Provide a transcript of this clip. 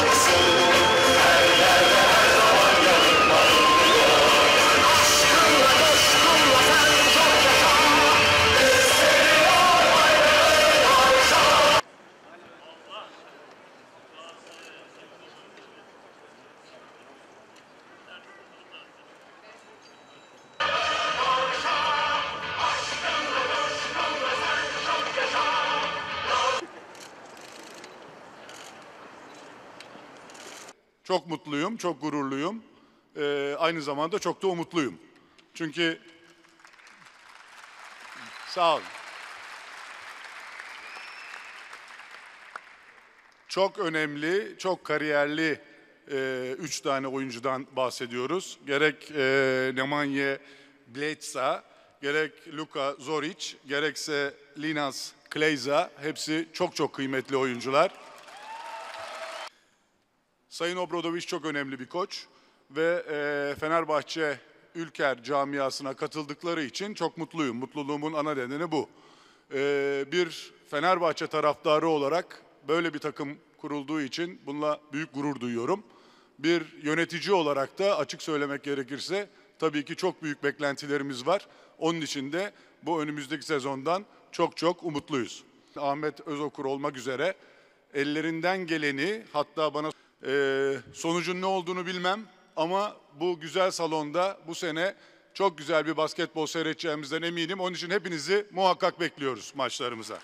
Russian. Çok mutluyum, çok gururluyum. Ee, aynı zamanda çok da umutluyum. Çünkü sağ olun. Çok önemli, çok kariyerli e, üç tane oyuncudan bahsediyoruz. Gerek e, Nemanja Bjelica, gerek Luka Zoric, gerekse Linas Kleiza hepsi çok çok kıymetli oyuncular. Sayın Obradoviç çok önemli bir koç ve e, Fenerbahçe Ülker camiasına katıldıkları için çok mutluyum. Mutluluğumun ana nedeni bu. E, bir Fenerbahçe taraftarı olarak böyle bir takım kurulduğu için bununla büyük gurur duyuyorum. Bir yönetici olarak da açık söylemek gerekirse tabii ki çok büyük beklentilerimiz var. Onun için de bu önümüzdeki sezondan çok çok umutluyuz. Ahmet Özokur olmak üzere ellerinden geleni hatta bana ee, sonucun ne olduğunu bilmem ama bu güzel salonda bu sene çok güzel bir basketbol seyredeceğimizden eminim. Onun için hepinizi muhakkak bekliyoruz maçlarımıza.